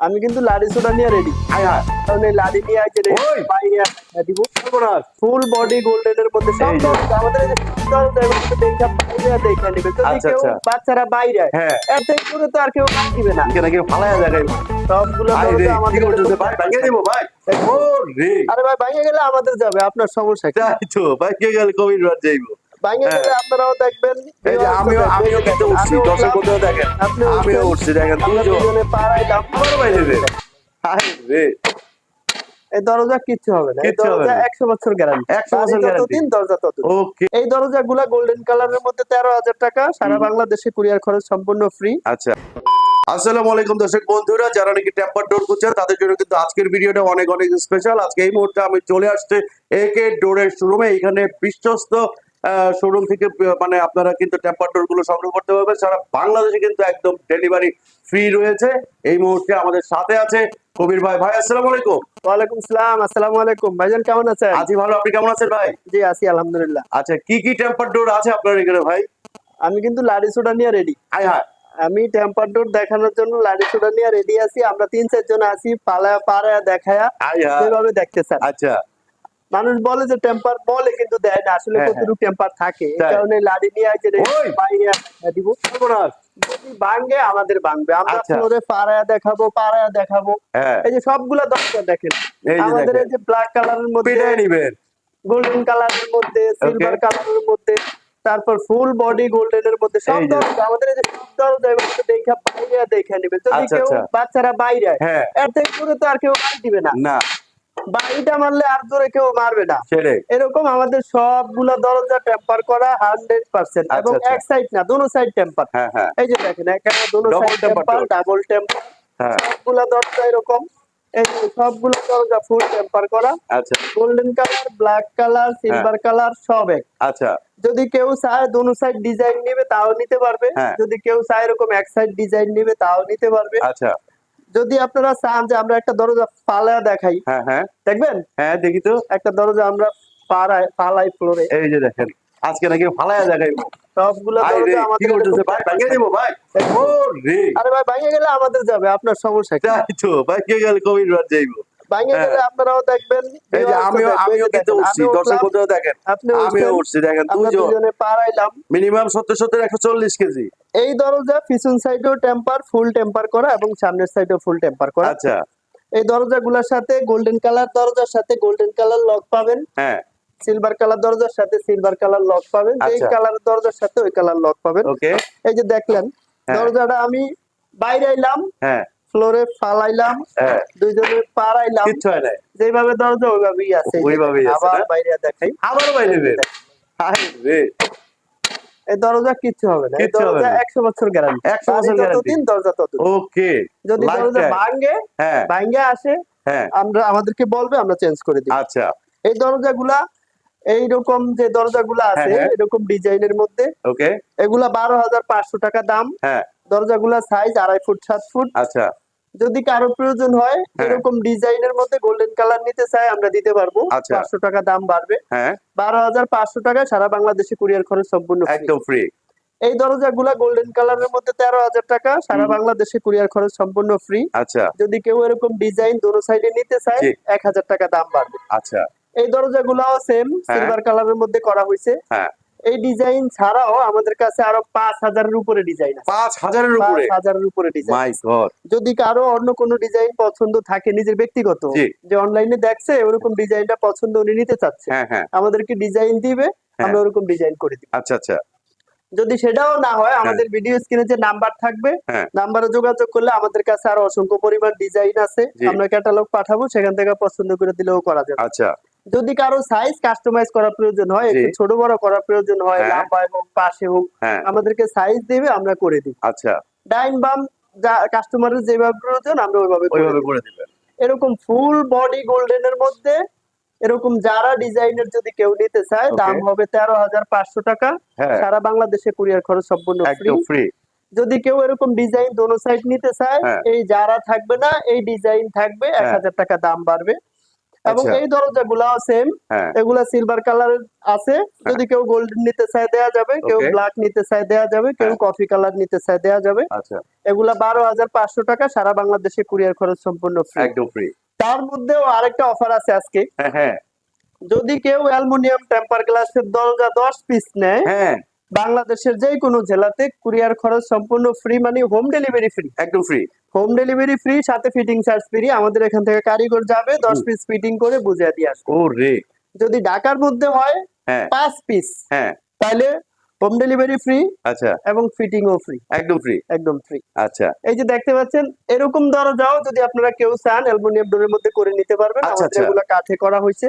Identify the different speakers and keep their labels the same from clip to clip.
Speaker 1: আমি কিন্তু লাড়ি সোডা নিয়ে রেডি কারণ এই লাড়ি নিয়ে আছে! দিব। ফুল বডি গোল্ডেনের মধ্যে আমাদের
Speaker 2: আচ্ছা, আচ্ছা।
Speaker 1: বাচ্চারা বাইরে
Speaker 2: হ্যাঁ।
Speaker 1: এতে করে তো আর কেউ দিবে না।
Speaker 2: কেউ
Speaker 1: সবগুলো
Speaker 2: ভাই রে
Speaker 1: দরজা
Speaker 2: কি
Speaker 1: আমাদের
Speaker 2: ভাই ভাঙিয়ে দিব ভাই।
Speaker 1: আরে ভাই ভাঙে গেলে আমাদের যাবে আপনার সমস্যা
Speaker 2: তাই তো ভাঙিয়ে গেলে কবির রাত যাইবো। হ্যাঁ।
Speaker 1: আপনারাও দেখবেন।
Speaker 2: এই যে আমিও আমিও কিন্তু উঠছি
Speaker 1: আমিও
Speaker 2: দর্শক দেখেন। আমিও উঠছি দেখেন দুজন
Speaker 1: পাড়াইলাম
Speaker 2: রে।
Speaker 1: এই দরজা কিচ্ছু হবে না। এই দরজা
Speaker 2: না।
Speaker 1: একশো বছর গ্যারান্টি
Speaker 2: 100 বছর guarantee।
Speaker 1: দিন দরজা তত
Speaker 2: ওকে
Speaker 1: এই দরজা গুলা গোল্ডেন কালারের মধ্যে তেরো হাজার টাকা। সারা বাংলাদেশে কুরিয়ার খরচ সম্পূর্ণ ফ্রি
Speaker 2: আচ্ছা। আসসালামু আলাইকুম দর্শক বন্ধুরা যারা নাকি টেম্পার ডোর খুঁজছেন তাদের জন্য কিন্তু আজকের ভিডিওটা অনেক অনেক স্পেশাল আজকে এই মুহূর্তে আমি চলে আসছে একে ডোরের শোরুমে এখানে বিশ্বস্ত শোরুম থেকে মানে আপনারা কিন্তু টেম্পার ডোরগুলো সংগ্রহ করতে পারবেন। সারা বাংলাদেশে কিন্তু একদম ডেলিভারি ফ্রি রয়েছে। এই মুহূর্তে আমাদের সাথে আছে কবির ভাই। ভাই আসসালামু আলাইকুম।
Speaker 1: ওয়ালাইকুম সালাম আসসালামু আলাইকুম। ভাইজান কেমন আছেন?
Speaker 2: আছি ভালো আপনি কেমন আছেন ভাই?
Speaker 1: জি আছি আলহামদুলিল্লাহ।
Speaker 2: আচ্ছা কি কি টেম্পার ডোর আছে আপনার এখানে ভাই?
Speaker 1: আমি কিন্তু লাড়ি সোডা নিয়ে রেডি
Speaker 2: হাই হাই
Speaker 1: আমি টেম্পার ডোর দেখানোর জন্য লাড়ি সোডা নিয়ে রেডি আছি। আমরা তিন চারজন আছি পালা পাড়া দেখায়া। যেভাবে দেখতে চান।
Speaker 2: আচ্ছা।
Speaker 1: মানুষ বলে যে টেম্পার বলে কিন্তু দেয় না। আসলে
Speaker 2: হ্যাঁ,
Speaker 1: কতটুকু টেম্পার থাকে এই কারণে লাড়ি নিয়ে আছে বাইরে দিব। যদি ভাঙবে আমাদের ভাঙবে। আমরা
Speaker 2: আচ্ছা।
Speaker 1: ফ্লোরে পাড়ায়া দেখাবো পাড়ায়া দেখাবো।
Speaker 2: হ্যাঁ।
Speaker 1: এই যে সবগুলা দরজা দেখেন। আমাদের এই যে ব্ল্যাক কালারের মধ্যে গোল্ডেন কালারের মধ্যে সিলভার কালারের মধ্যে তারপর ফুল বডি গোল্ডেনের মধ্যে সব। দরজা আমাদের এই যে সব দরজা এগুলো দেখে বাইরে দেখে নেবে। যদি
Speaker 2: আচ্ছা,
Speaker 1: কেউ
Speaker 2: আচ্ছা।
Speaker 1: বাচ্চারা বাইরে
Speaker 2: হ্যাঁ।
Speaker 1: এতে করে তো আর কেউ বাড়ি দিবে না। বাড়িটা মারলে আর জোরে কেউ মারবে না। এরকম আমাদের সবগুলা দরজা টেম্পার করা হান্ড্রেড পার্সেন্ট
Speaker 2: আচ্ছা,
Speaker 1: এবং
Speaker 2: আচ্ছা।
Speaker 1: এক সাইড না দুনো সাইড টেম্পার এই যে দেখেন এখানে দুনো সাইড টেম্পার ডাবল টেম্পার সবগুলা দরজা এরকম। এই যে সবগুলো দরজা ফুল টেম্পার করা।
Speaker 2: আচ্ছা।
Speaker 1: Golden colour black colour silver colour সব এক।
Speaker 2: আচ্ছা।
Speaker 1: যদি কেউ চায় দুনো সাইড ডিজাইন নিবে তাও নিতে পারবে।
Speaker 2: হ্যাঁ।
Speaker 1: যদি কেউ চায় এরকম এক সাইড ডিজাইন নিবে তাও নিতে পারবে।
Speaker 2: আচ্ছা।
Speaker 1: যদি আপনারা চান যে আমরা একটা দরজা পালা দেখাই
Speaker 2: হ্যাঁ হ্যাঁ।
Speaker 1: দেখবেন?
Speaker 2: হ্যাঁ দেখি তো।
Speaker 1: একটা দরজা আমরা পাড়ায় পালাই ফ্লোরে।
Speaker 2: এই যে দেখেন আজকে নাকি ফালায়া দেখাইবো।
Speaker 1: সবগুলো
Speaker 2: কি করতেছে? ভাই ভাঙিয়ে দিব ভাই। ও রে
Speaker 1: আরে ভাই ভাঙে গেলে আমাদের যাবে আপনার সমস্যা
Speaker 2: তাই তো ভাঙিয়ে গেলে কবির যাইবো।
Speaker 1: ভাঙে
Speaker 2: হ্যাঁ।
Speaker 1: গেলে আপনারাও দেখবেন
Speaker 2: এই যে আমিও আমিও কিন্তু উঠছি দর্শক বন্ধুরা দেখেন
Speaker 1: আপনি
Speaker 2: আমিও উঠছি দেখেন দুজনে
Speaker 1: পাড়াইলাম
Speaker 2: মিনিমাম সত্তর সত্তর একশো চল্লিশ কেজি।
Speaker 1: এই দরজা পিছন সাইডেও টেম্পার ফুল টেম্পার করা এবং সামনের সাইডেও ফুল টেম্পার করা।
Speaker 2: আচ্ছা।
Speaker 1: এই দরজাগুলোর সাথে গোল্ডেন কালার দরজার সাথে গোল্ডেন কালার লক পাবেন।
Speaker 2: হ্যাঁ।
Speaker 1: সিলভার কালার দরজার সাথে সিলভার কালার লক পাবেন। এই
Speaker 2: আচ্ছা।
Speaker 1: কালার দরজার সাথে ওই কালার লক পাবেন।
Speaker 2: ওকে
Speaker 1: এই যে দেখলেন
Speaker 2: হ্যাঁ।
Speaker 1: দরজাটা আমি বাইরে আইলাম।
Speaker 2: হ্যাঁ।
Speaker 1: ফ্লোরে ফালাইলাম
Speaker 2: হ্যাঁ।
Speaker 1: দুইজনে পাড়াইলাম।
Speaker 2: কিচ্ছু হয় না
Speaker 1: যেভাবে দরজা ওইভাবেই আছে।
Speaker 2: ওইভাবেই আছে,
Speaker 1: আবার বাইরে দেখাই।
Speaker 2: আবার বাইরে হাই রে।
Speaker 1: এই দরজা কিচ্ছু হবে না। এই দরজা
Speaker 2: না।
Speaker 1: একশো বছর গ্যারান্টি
Speaker 2: 100 বছর guarantee।
Speaker 1: দিন দরজা তত
Speaker 2: ওকে।
Speaker 1: যদি দরজা ভাঙে
Speaker 2: হ্যাঁ।
Speaker 1: ভাঙে আসে
Speaker 2: হ্যাঁ।
Speaker 1: আমরা আমাদেরকে বলবে আমরা চেঞ্জ করে দিই।
Speaker 2: আচ্ছা।
Speaker 1: এই দরজাগুলা এইরকম যে দরজাগুলা আছে
Speaker 2: হ্যাঁ, হ্যাঁ।
Speaker 1: এরকম ডিজাইনের মধ্যে
Speaker 2: ওকে।
Speaker 1: এগুলা বারো হাজার পাঁচশো টাকা দাম।
Speaker 2: হ্যাঁ।
Speaker 1: দরজাগুলা সাইজ আড়াই ফুট সাত ফুট।
Speaker 2: আচ্ছা।
Speaker 1: যদি কারও প্রয়োজন হয়
Speaker 2: হ্যাঁ।
Speaker 1: এরকম ডিজাইনের মধ্যে গোল্ডেন কালার নিতে চাই আমরা দিতে পারব।
Speaker 2: আচ্ছা।
Speaker 1: পাঁচশো টাকা দাম বাড়বে।
Speaker 2: হ্যাঁ।
Speaker 1: বারো হাজার পাঁচশো টাকা সারা বাংলাদেশে কুরিয়ার খরচ সম্পূর্ণ
Speaker 2: একদম ফ্রি
Speaker 1: এই দরজাগুলা গোল্ডেন কালারের মধ্যে তেরো হাজার টাকা সারা বাংলাদেশে কুরিয়ার খরচ সম্পূর্ণ ফ্রি
Speaker 2: আচ্ছা।
Speaker 1: যদি কেউ এরকম ডিজাইন দোনো সাইডে নিতে চায় এক হাজার টাকা দাম বাড়বে।
Speaker 2: আচ্ছা।
Speaker 1: এই দরজাগুলাও সেম সিলভার কালারের মধ্যে করা হয়েছে।
Speaker 2: হ্যাঁ।
Speaker 1: এই ডিজাইন ছাড়াও আমাদের কাছে আরও পাঁচ হাজারের উপরে ডিজাইন আছে।
Speaker 2: পাঁচ হাজারের উপরে?
Speaker 1: হাজারের উপরে ডিজাইন যদি কারও অন্য কোনো ডিজাইন পছন্দ থাকে নিজের ব্যক্তিগত যে অনলাইনে দেখছে ওরকম ডিজাইনটা পছন্দ উনি নিতে চাচ্ছে
Speaker 2: হ্যাঁ হ্যাঁ।
Speaker 1: আমাদেরকে ডিজাইন দিবে আমরা ওরকম ডিজাইন করে দিব।
Speaker 2: আচ্ছা আচ্ছা।
Speaker 1: যদি সেটাও না হয় আমাদের ভিডিও স্ক্রিনে যে নাম্বার থাকবে
Speaker 2: হ্যাঁ।
Speaker 1: নাম্বারে যোগাযোগ করলে আমাদের কাছে আরও অসংখ্য পরিমাণ ডিজাইন আছে। আমরা ক্যাটালগ পাঠাবো সেখান থেকে পছন্দ করে দিলেও করা যাবে।
Speaker 2: আচ্ছা।
Speaker 1: যদি কারও সাইজ কাস্টমাইজ করার প্রয়োজন হয় একটু ছোট বড় করার প্রয়োজন হয়
Speaker 2: হ্যাঁ।
Speaker 1: লম্বায় হোক পাশে হোক
Speaker 2: হ্যাঁ।
Speaker 1: আমাদেরকে সাইজ দেবে আমরা করে দিই।
Speaker 2: আচ্ছা।
Speaker 1: ডাইন বাম যা কাস্টমারের যেভাবে প্রয়োজন আমরা ওইভাবে
Speaker 2: ওইভাবে করে দিবেন।
Speaker 1: এরকম ফুল বডি গোল্ডেনের মধ্যে এরকম যারা ডিজাইনের যদি কেউ নিতে চায় দাম হবে তেরো হাজার পাঁচশো টাকা।
Speaker 2: হ্যাঁ।
Speaker 1: সারা বাংলাদেশে কুরিয়ার খরচ সম্পূর্ণ ফ্রি যদি কেউ এরকম ডিজাইন দোনো সাইড নিতে চায়। এই যারা থাকবে না এই ডিজাইন থাকবে এক। হাজার টাকা দাম বাড়বে। এবং
Speaker 2: আচ্ছা।
Speaker 1: এই দরজাগুলাও সেম
Speaker 2: হ্যাঁ।
Speaker 1: এগুলা সিলভার কালার আছে। যদি কেউ গোল্ড নিতে চায় দেয়া যাবে কেউ ব্ল্যাক নিতে চায় দেয়া যাবে কেউ
Speaker 2: হ্যাঁ।
Speaker 1: কফি কালার নিতে চায় দেয়া যাবে।
Speaker 2: আচ্ছা।
Speaker 1: এগুলা বারো হাজার পাঁচশো টাকা সারা বাংলাদেশে কুরিয়ার খরচ সম্পূর্ণ ফ্রি
Speaker 2: একদম ফ্রি
Speaker 1: তার মধ্যেও আরেকটা অফার আছে আজকে।
Speaker 2: হ্যাঁ হ্যাঁ।
Speaker 1: যদি কেউ অ্যালুমিনিয়াম টেম্পার গ্লাসের দরজা দশ পিস নেয়
Speaker 2: হ্যাঁ।
Speaker 1: বাংলাদেশের যে কোনো জেলাতে কুরিয়ার খরচ সম্পূর্ণ ফ্রি মানে হোম ডেলিভারি ফ্রি
Speaker 2: একদম ফ্রি
Speaker 1: হোম ডেলিভারি ফ্রি সাথে ফিটিং চার্জ ফ্রি আমাদের এখান থেকে কারিগর যাবে দশ পিস ফিটিং করে বুঝিয়ে দিয়ে আসবে।
Speaker 2: ও রে
Speaker 1: যদি ঢাকার মধ্যে হয়
Speaker 2: হ্যাঁ।
Speaker 1: পাঁচ পিস
Speaker 2: হ্যাঁ।
Speaker 1: তাহলে হোম ডেলিভারি ফ্রি
Speaker 2: আচ্ছা।
Speaker 1: এবং ফিটিং ও ফ্রি
Speaker 2: একদম ফ্রি
Speaker 1: একদম ফ্রি
Speaker 2: আচ্ছা।
Speaker 1: এই যে দেখতে পাচ্ছেন এরকম দরজাও যদি আপনারা কেউ চান অ্যালুমিনিয়াম ডোরের মধ্যে করে নিতে পারবেন।
Speaker 2: আচ্ছা,
Speaker 1: আমাদের
Speaker 2: আচ্ছা।
Speaker 1: এগুলা কাঠে করা হয়েছে।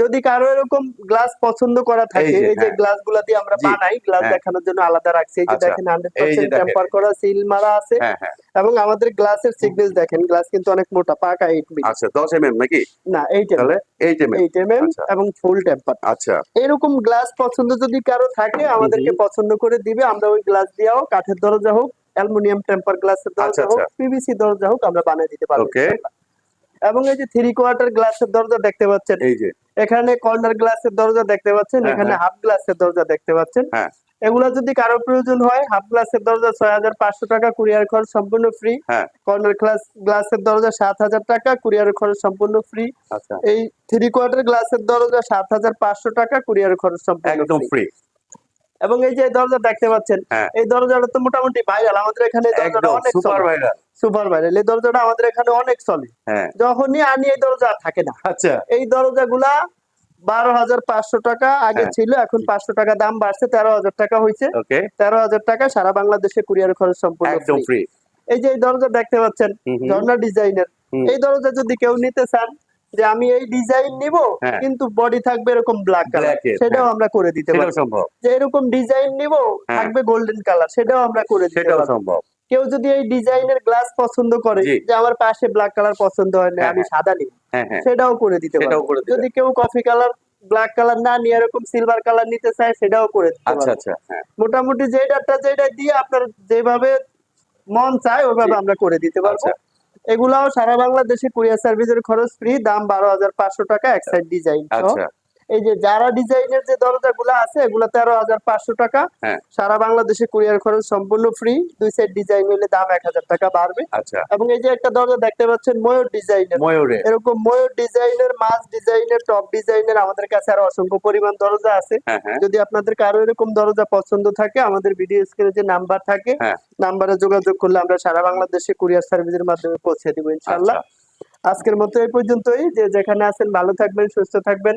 Speaker 1: যদি কারও এরকম গ্লাস পছন্দ করা থাকে
Speaker 2: এই যে,
Speaker 1: যে
Speaker 2: হ্যাঁ।
Speaker 1: গ্লাসগুলা দিয়ে আমরা বানাই গ্লাস
Speaker 2: হ্যাঁ।
Speaker 1: দেখানোর জন্য আলাদা রাখছি। এই যে
Speaker 2: আচ্ছা,
Speaker 1: দেখেন হান্ড্রেড পার্সেন্ট। টেম্পার করা সিল মারা আছে।
Speaker 2: হ্যাঁ
Speaker 1: এবং আমাদের গ্লাসের সিগনেস দেখেন গ্লাস কিন্তু অনেক মোটা পাকা এইট মিলি
Speaker 2: আচ্ছা দশ এম এম নাকি?
Speaker 1: না এইট এম
Speaker 2: আচ্ছা।
Speaker 1: এবং ফুল টেম্পার
Speaker 2: আচ্ছা
Speaker 1: এরকম গ্লাস পছন্দ যদি কারও থাকে আমাদেরকে পছন্দ করে দিবে আমরা ওই গ্লাস দিয়েও কাঠের দরজা হোক অ্যালুমিনিয়াম টেম্পার গ্লাসের দরজা
Speaker 2: আচ্ছা,
Speaker 1: হোক
Speaker 2: আচ্ছা।
Speaker 1: পিভিসি দরজা হোক আমরা বানিয়ে দিতে পারব. এবং এই যে থ্রি কোয়ার্টার গ্লাসের দরজা দেখতে পাচ্ছেন
Speaker 2: এই যে
Speaker 1: এখানে কর্নার গ্লাসের দরজা দেখতে পাচ্ছেন এখানে। হাফ গ্লাসের দরজা দেখতে পাচ্ছেন
Speaker 2: হ্যাঁ।
Speaker 1: এগুলা যদি কারও প্রয়োজন হয় হাফ গ্লাসের দরজা ছয় হাজার পাঁচশো টাকা কুরিয়ার খরচ সম্পূর্ণ ফ্রি কর্নার গ্লাস গ্লাসের দরজা সাত হাজার টাকা কুরিয়ার খরচ সম্পূর্ণ ফ্রি
Speaker 2: আচ্ছা।
Speaker 1: এই থ্রি কোয়ার্টার গ্লাসের দরজা সাত হাজার পাঁচশো টাকা কুরিয়ার খরচ সম্পূর্ণ
Speaker 2: একদম ফ্রি
Speaker 1: এবং এই যে দরজা দেখতে পাচ্ছেন
Speaker 2: হ্যাঁ।
Speaker 1: এই দরজাটা তো মোটামুটি ভাইরাল আমাদের এখানে দরজাটা অনেক
Speaker 2: সুপার ভাইরাল
Speaker 1: সুপার ভাইরাল এই দরজাটা আমাদের এখানে অনেক চলে
Speaker 2: হ্যাঁ।
Speaker 1: যখনই আনি এই দরজা থাকে না।
Speaker 2: আচ্ছা।
Speaker 1: এই দরজাগুলা বারো হাজার পাঁচশো টাকা আগে
Speaker 2: হ্যাঁ।
Speaker 1: ছিল এখন পাঁচশো টাকা দাম বাড়ছে তেরো হাজার টাকা হয়েছে তেরো হাজার টাকা সারা বাংলাদেশে কুরিয়ার খরচ সম্পূর্ণ
Speaker 2: ফ্রি
Speaker 1: এই যে এই দরজা দেখতে পাচ্ছেন। ঝর্ণা ডিজাইনের। এই দরজা যদি কেউ নিতে চান যে আমি এই ডিজাইন নিব
Speaker 2: হ্যাঁ।
Speaker 1: কিন্তু বডি থাকবে এরকম ব্ল্যাক কালার সেটাও
Speaker 2: হ্যাঁ।
Speaker 1: আমরা করে দিতে পারি
Speaker 2: সম্ভব।
Speaker 1: যে এরকম ডিজাইন নিব। থাকবে গোল্ডেন কালার সেটাও আমরা করে দিতে
Speaker 2: সেটাও
Speaker 1: পারব।
Speaker 2: সম্ভব।
Speaker 1: কেউ যদি এই ডিজাইনের গ্লাস পছন্দ করে যে আমার পাশে ব্ল্যাক কালার পছন্দ হয় না
Speaker 2: হ্যাঁ,
Speaker 1: আমি
Speaker 2: হ্যাঁ।
Speaker 1: সাদা নিই
Speaker 2: হ্যাঁ
Speaker 1: সেটাও করে দিতে পারব। যদি কেউ কফি কালার ব্ল্যাক কালার না নিয়ে এরকম সিলভার কালার নিতে চায় সেটাও করে দিতে
Speaker 2: আচ্ছা আচ্ছা
Speaker 1: মোটামুটি যেটাটা যেটা দিয়ে আপনার যেভাবে মন চায় ওইভাবে আমরা করে দিতে পারব।
Speaker 2: আচ্ছা।
Speaker 1: এগুলাও সারা বাংলাদেশে কুরিয়ার সার্ভিসের খরচ ফ্রি দাম বারো হাজার পাঁচশো টাকা এক সাইড ডিজাইন
Speaker 2: আচ্ছা।
Speaker 1: এই যে যারা ডিজাইনের যে দরজাগুলো আছে এগুলো তেরো হাজার পাঁচশো টাকা।
Speaker 2: হ্যাঁ।
Speaker 1: সারা বাংলাদেশে কুরিয়ার খরচ সম্পূর্ণ ফ্রি দুই সাইড ডিজাইন হলে দাম এক হাজার টাকা বাড়বে।
Speaker 2: আচ্ছা।
Speaker 1: এবং এই যে একটা দরজা দেখতে পাচ্ছেন ময়ূর ডিজাইনের।
Speaker 2: ময়ূরে
Speaker 1: এরকম ময়ূর ডিজাইনের মাছ ডিজাইনের টপ ডিজাইনের আমাদের কাছে আরও অসংখ্য পরিমাণ দরজা আছে।
Speaker 2: হ্যাঁ হ্যাঁ।
Speaker 1: যদি আপনাদের কারও এরকম দরজা পছন্দ থাকে আমাদের ভিডিও স্ক্রিনে যে নাম্বার থাকে। নাম্বারে যোগাযোগ করলে আমরা সারা বাংলাদেশে কুরিয়ার সার্ভিসের মাধ্যমে পৌঁছে দিব ইনশাআল্লাহ।
Speaker 2: আচ্ছা।
Speaker 1: আজকের মতো এই পর্যন্তই। যে যেখানে আছেন ভালো থাকবেন সুস্থ থাকবেন।